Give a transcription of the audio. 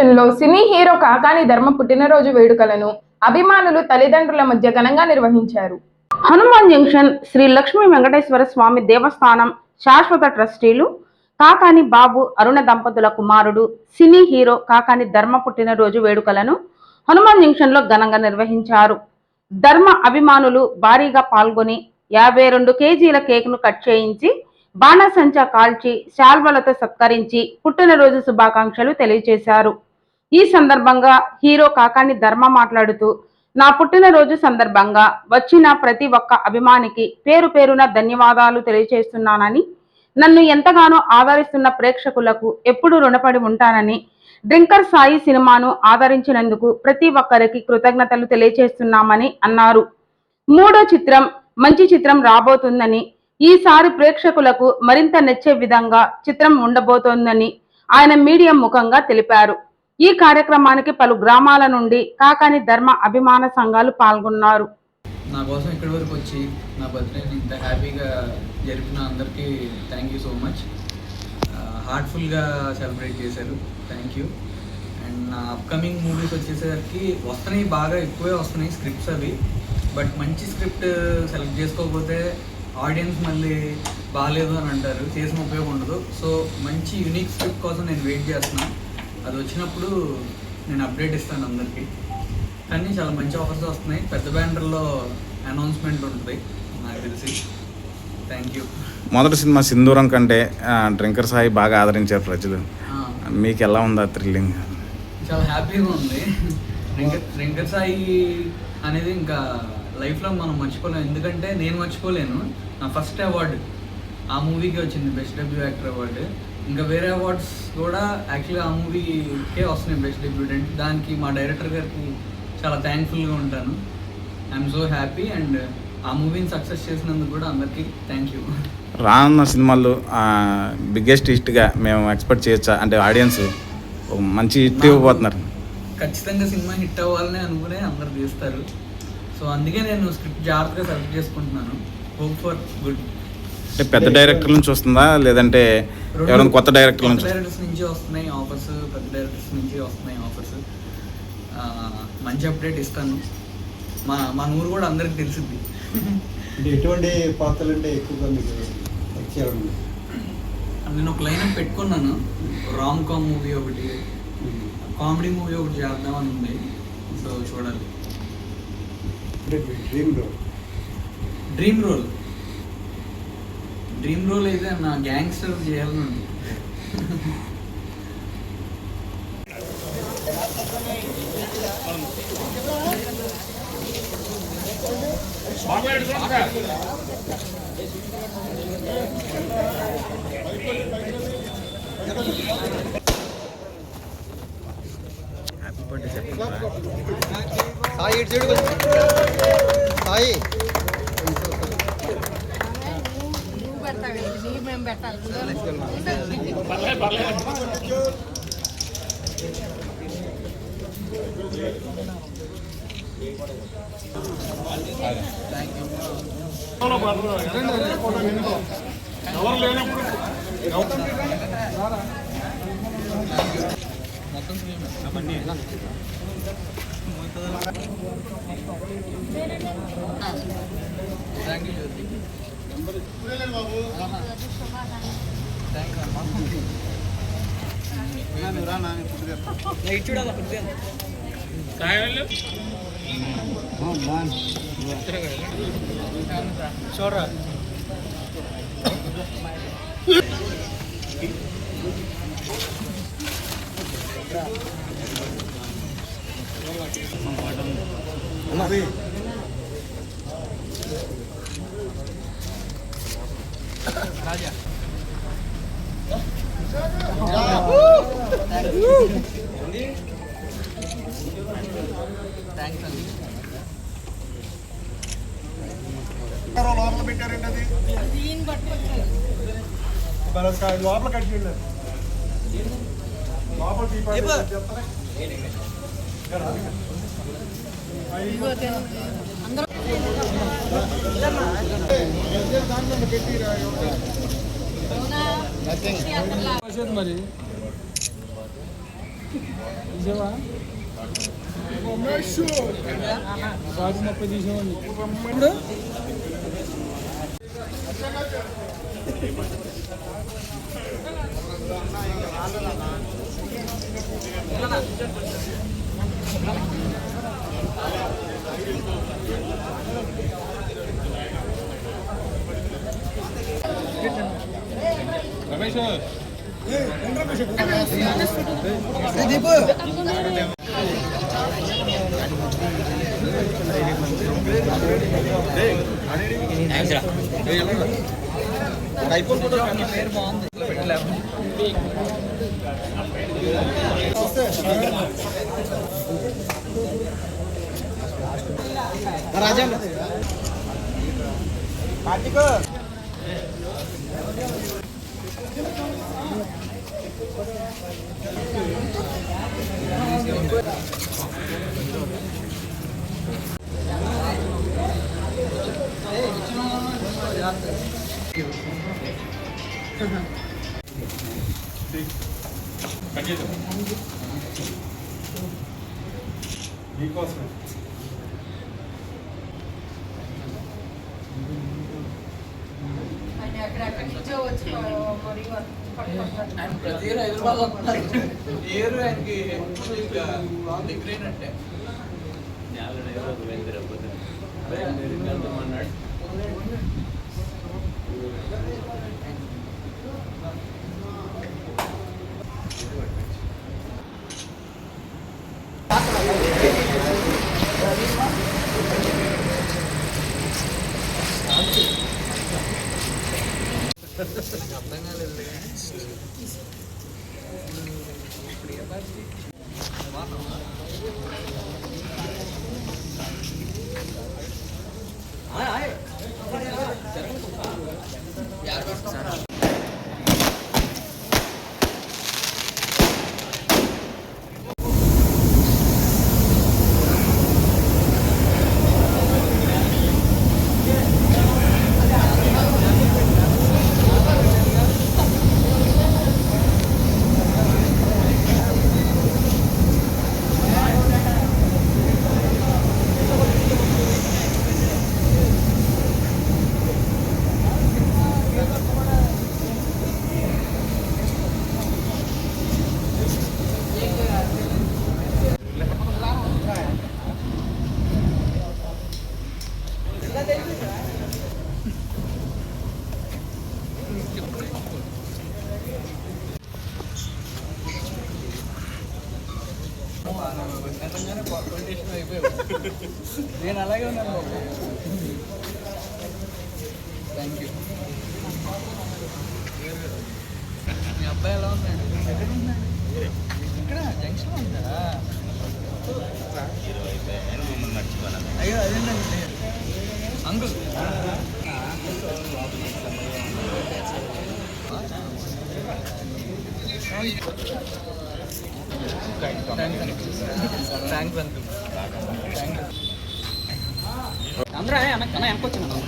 లో cine hero Kakani ధర్మ పుట్టినరోజు వేడుకలను అభిమానులు తల్లిదండ్రుల మధ్య ఘనంగా నిర్వహించారు. హనుమాన్ జంక్షన్ శ్రీ లక్ష్మీ వెంకటేశ్వర స్వామి దేవస్థానం శాశ్వత ట్రస్టీలు కాకాని బాబు అరుణ దంపతుల కుమారుడు సినీ హీరో కాకాని ధర్మ పుట్టినరోజు వేడుకలను హనుమాన్ జంక్షన్లో ఘనంగా నిర్వహించారు. ధర్మ అభిమానులు భారీగా పాల్గొని యాభై రెండు కేజీల కేక్ను కట్ చేయించి బాణసంచా కాల్చి శాల్వలతో సత్కరించి పుట్టినరోజు శుభాకాంక్షలు తెలియజేశారు. ఈ సందర్భంగా హీరో కాకాని ధర్మ మాట్లాడుతూ నా పుట్టినరోజు సందర్భంగా వచ్చిన ప్రతి ఒక్క అభిమానికి పేరు పేరున ధన్యవాదాలు తెలియజేస్తున్నానని నన్ను ఎంతగానో ఆదరిస్తున్న ప్రేక్షకులకు ఎప్పుడు రుణపడి ఉంటానని డ్రింకర్ సాయి సినిమాను ఆదరించినందుకు ప్రతి ఒక్కరికి కృతజ్ఞతలు తెలియజేస్తున్నామని అన్నారు. మూడో చిత్రం మంచి చిత్రం రాబోతుందని ఈసారి ప్రేక్షకులకు మరింత నచ్చే విధంగా చిత్రం ఉండబోతోందని ఆయన మీడియం ముఖంగా తెలిపారు. ఈ కార్యక్రమానికి పలు గ్రామాల నుండి కాకాని ధర్మ అభిమాన సంఘాలు పాల్గొన్నారు. నా కోసం ఇక్కడి వరకు వచ్చి నా బర్త్డేని ఇంత హ్యాపీగా జరిపిన అందరికీ థ్యాంక్ యూ సో మచ్ హార్ట్ఫుల్గా సెలబ్రేట్ చేశారు. థ్యాంక్ యూ అండ్ నా అప్కమింగ్ మూవీస్ వచ్చేసరికి వస్తున్నాయి బాగా ఎక్కువే వస్తున్నాయి స్క్రిప్ట్స్ అవి. బట్ మంచి స్క్రిప్ట్ సెలెక్ట్ చేసుకోకపోతే ఆడియన్స్ మళ్ళీ బాగాలేదు అని అంటారు. చేసిన ఉపయోగం ఉండదు. సో మంచి యూనిక్ స్క్రిప్ట్ కోసం నేను వెయిట్ చేస్తున్నాను అది వచ్చినప్పుడు నేను అప్డేట్ ఇస్తాను అందరికీ. కానీ చాలా మంచి ఆఫర్స్ వస్తున్నాయి. పెద్ద బ్యానర్లో అనౌన్స్మెంట్ ఉంటుంది. నాకు తెలిసి. థ్యాంక్ యూ మొదటి సినిమా సింధూరం కంటే డ్రింకర్ సాయి బాగా ఆదరించారు ప్రజలు. మీకు ఎలా ఉందా థ్రిల్లింగ్? చాలా హ్యాపీగా ఉంది. రింకర్ రింకర్ సాయి అనేది ఇంకా లైఫ్లో మనం మర్చిపోలేము ఎందుకంటే నేను మర్చిపోలేను. నా ఫస్ట్ అవార్డు. ఆ మూవీకి వచ్చింది బెస్ట్ డెబ్యూ యాక్టర్ అవార్డు. ఇంకా వేరే అవార్డ్స్ కూడా యాక్చువల్గా ఆ మూవీకే వస్తున్నాయి బెస్ట్ డెబ్యూటెంట్ దానికి మా డైరెక్టర్ గారికి చాలా థ్యాంక్ఫుల్గా ఉంటాను. ఐఎమ్ సో హ్యాపీ అండ్ ఆ మూవీని సక్సెస్ చేసినందుకు కూడా అందరికీ థ్యాంక్ యూ రానున్న సినిమాలు బిగ్గెస్ట్ హిట్గా మేము ఎక్స్పెక్ట్ చేయొచ్చా? అంటే ఆడియన్స్ మంచి హిట్ ఇవ్వబోతున్నారు. ఖచ్చితంగా సినిమా హిట్ అవ్వాలని అనుకునే అందరు తీస్తారు. సో అందుకే నేను స్క్రిప్ట్ జాగ్రత్తగా సెలెక్ట్ చేసుకుంటున్నాను. హోప్ ఫర్ గుడ్ అంటే పెద్ద డైరెక్టర్ నుంచి వస్తుందా? లేదంటే ఎవరైనా కొత్త డైరెక్టర్ నుంచి డైరెక్టర్స్ నుంచి వస్తున్నాయి ఆఫర్స్ పెద్ద డైరెక్టర్స్ నుంచి వస్తున్నాయి ఆఫర్స్ మంచి అప్డేట్ ఇస్తాను. మా మా ఊరు కూడా అందరికి తెలిసింది అంటే ఎటువంటి పాత్రలు అంటే ఎక్కువగా మీకు వచ్చారు నేను ఒక లైన్ పెట్టుకున్నాను. రామ్ కామ్ మూవీ ఒకటి కామెడీ మూవీ ఒకటి చేద్దామని ఉంది. సో చూడాలి. Dream role dream role dream role అయితే నా గ్యాంగ్స్టర్ చేయాలని ఉంది హ్యాపీ బర్త్డే చెప్పండి థ్యాంక్ యూ జ్యోతి చూడరా రాజా థ్యాంక్స్ అండి లోపల పెట్టారండి అది బలస్కాయ లోపల మరి నిజమా వాటి ముప్పై తీసేవాడిని కట్ చేయండి లోపల తీపండి ఆయన ప్రతి ఇయర్ హైదరాబాద్ వస్తున్నారు ఇయర్ ఆయనకి ఎప్పుడు ఇక దగ్గరైనట్టే அப்படியே నేను అలాగే ఉన్నాను బాబు థ్యాంక్ యూ మీ అబ్బాయి ఎలా ఉన్నాడు ఎక్కడ ఉన్నాడు ఇక్కడ జంక్షన్ ఉందా అయ్యో అదేంటండి ಅಂದ್ರೆ ಅನ್ನಕ್ಕೆ ಕನ ಅನ್ಕೋತೀನಿ ನಾವು